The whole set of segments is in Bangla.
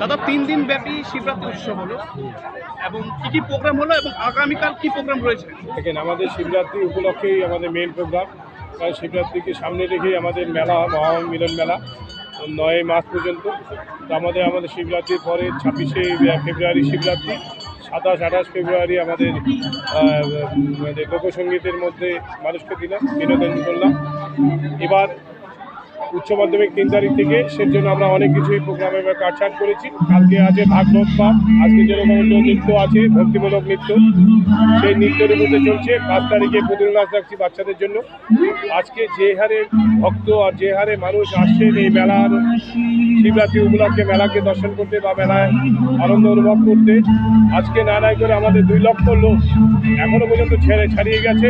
দাদা, তিন দিন ব্যাপী শিবরাত্রি উৎসব হলো। এবং কি কি প্রোগ্রাম হলো এবং আগামীকাল কি প্রোগ্রাম রয়েছে? দেখেন, আমাদের শিবরাত্রি উপলক্ষেই আমাদের মেন প্রোগ্রাম কারণ শিবরাত্রিকে সামনে রেখেই আমাদের মেলা হয় মহা মিলন মেলা, নয় মাস পর্যন্ত। আমাদের আমাদের শিবরাত্রির পরে ছাব্বিশে ফেব্রুয়ারি শিবরাত্রি, সাতাশ, আঠাশ ফেব্রুয়ারি আমাদের লোকসঙ্গীতের মধ্যে মানুষকে দিলাম, বিনোদন করলাম। এবার উচ্চ মাধ্যমিক তিন তারিখ থেকে, সের জন্য আমরা অনেক কিছুই প্রোগ্রামে কাটছাট করেছি। কালকে আছে ভাগবত পাঠ, আজকে যেরকম নৃত্য আছে, ভক্তিমূলক নৃত্য। সেই নৃত্যের মধ্যে চলছে, পাঁচ তারিখে পুতুল নাচ রাখছি বাচ্চাদের জন্য। আজকে যে হারে ভক্ত আর যে হারে মানুষ আসছেন এই মেলার শিবরাত্রি উপলক্ষে মেলাকে দর্শন করতে বা মেলায় আনন্দ অনুভব করতে, আজকে না নাই করে আমাদের দুই লক্ষ লোক এখনও পর্যন্ত ছেড়ে ছাড়িয়ে গেছে।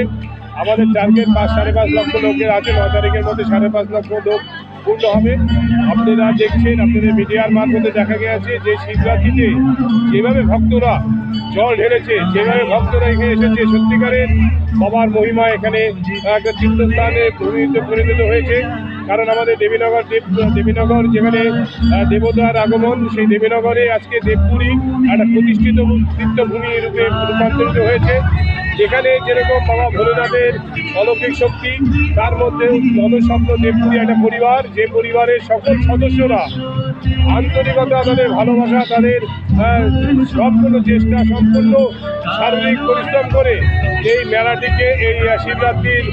আমাদের টার্গেট পাঁচ, সাড়ে পাঁচ লক্ষ লোকের আছে ন তারিখের মধ্যে সাড়ে পাঁচ লক্ষ লোক পূর্ণ হবে। আপনারা দেখছেন, আপনাদের মিডিয়ার মারফতে দেখা গেছে যে শিবরাত্রিতে যেভাবে ভক্তরা জল ঢেলেছে, যেভাবে ভক্তরা এখানে এসেছে, সত্যিকারের বাবার মহিমা এখানে একটা তীর্থস্থানে পরিণত হয়েছে। কারণ আমাদের দেবীনগর দেব, দেবীনগর যেখানে দেবতার আগমন, সেই দেবীনগরে আজকে দেবপুরী একটা প্রতিষ্ঠিত তীর্থভূমি রূপে রূপান্তরিত হয়েছে। যেখানে যেরকম বাবা ভোলেনাথের অলৌকিক শক্তি, তার মধ্যে জনস্বপ্ন দেবপুরী একটা পরিবার, যে পরিবারের সকল সদস্যরা আন্তরিকতা, তাদের ভালোবাসা, তাদের সম্পূর্ণ চেষ্টা, সম্পূর্ণ শারীরিক পরিশ্রম করে এই মেলাটিকে, এই শিবরাত্রির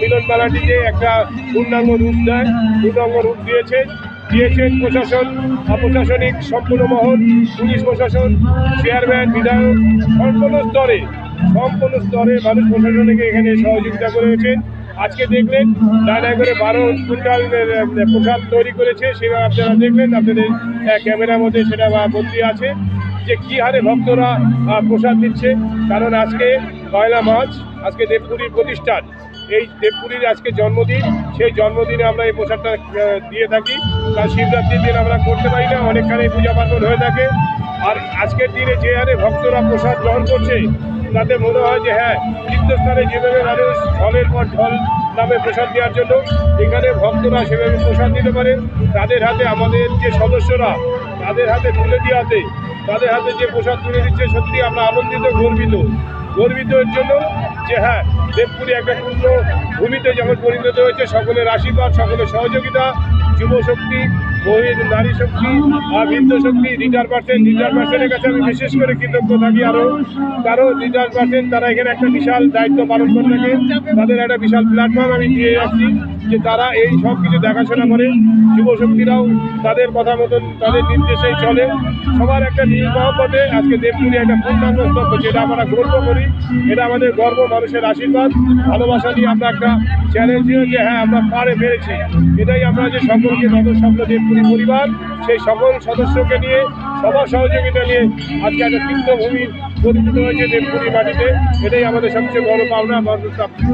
মিলন মেলাটিকে একটা পূর্ণাঙ্গ রূপ দেয়, পূর্ণাঙ্গ রূপ দিয়েছে দিয়েছেন প্রশাসন প্রশাসনিক সম্পূর্ণ মহল, পুলিশ প্রশাসন, চেয়ারম্যান, বিধায়ক সম্পূর্ণ স্তরে। সম্পূর্ণ স্তরে মানুষ প্রশাসনকে এখানে সহযোগিতা করেছেন আজকে দেখলেন ডায়না করে বারো কুইন্টাল প্রসাদ তৈরি করেছে, সেটা আপনারা দেখলেন, আপনাদের ক্যামেরার মধ্যে সেটা বন্দী আছে। যে কী হারে ভক্তরা প্রসাদ দিচ্ছে, কারণ আজকে পয়লা মার্চ, আজকে দেবপুরীর প্রতিষ্ঠান। এই দেবপুরীর আজকে জন্মদিন, সেই জন্মদিনে আমরা এই প্রসাদটা দিয়ে থাকি। কারণ শিবরাত্রির দিন আমরা করতে পারি না, অনেকখানে পূজা পার্বণ হয়ে থাকে। আর আজকের দিনে যে হারে ভক্তরা প্রসাদ গ্রহণ করছে তাতে মনে হয় যে হ্যাঁ তীর্থস্থানে যেভাবে মানুষ ঢলের পর ঢল নামে প্রসাদ দেওয়ার জন্য, এখানে ভক্তরা সেভাবে প্রসাদ দিতে পারে। তাদের হাতে আমাদের যে সদস্যরা, তাদের হাতে তুলে দেওয়াতে তাদের হাতে যে প্রসাদ তুলে দিচ্ছে, সত্যি আমরা আনন্দিত, গর্বিত। গর্বিত এর জন্য যে হ্যাঁ দেবপুরি একটা পূর্ণ ভূমিতে যেমন পরিণত হয়েছে, সকলের আশীর্বাদ, সকলের সহযোগিতা যুব শক্তি মহিল নারী শক্তি আর বৃদ্ধ শক্তি রিটার পার্সেন্ট রিটার পার্সেন্টের কাছে আমি বিশেষ করে কৃতজ্ঞ থাকি আরও। কারণ রিটার পার্সেন্ট তারা এখানে একটা বিশাল দায়িত্ব পালন করে থাকে। তাদের একটা বিশাল প্ল্যাটফর্ম আমি দিয়ে যাচ্ছি যে তারা এই সব কিছু দেখাশোনা করে। যুব শক্তিরাও তাদের কথা মতন, তাদের নির্দেশেই চলে। সবার একটা মহব্বতে আজকে দেবপুরি একটা পূর্ণাঙ্গ স্তম্ভ যেটা আমরা গর্ব করি। এটা আমাদের গর্ব, মানুষের আশীর্বাদ। ভালোবাসা দিয়ে আমরা একটা চ্যালেঞ্জ যে হ্যাঁ আমরা পারে পেরেছি এটাই আমরা যে সকলকে নগর স্বপ্ন দেবপুরি পরিবার, সেই সকল সদস্যকে নিয়ে, সবার সহযোগিতা নিয়ে আজকে একটা তীর্থভূমি পরিণত হয়েছে দেবপুরি মাটিতে। এটাই আমাদের সবচেয়ে বড় পাওনা প্রাপ্তি।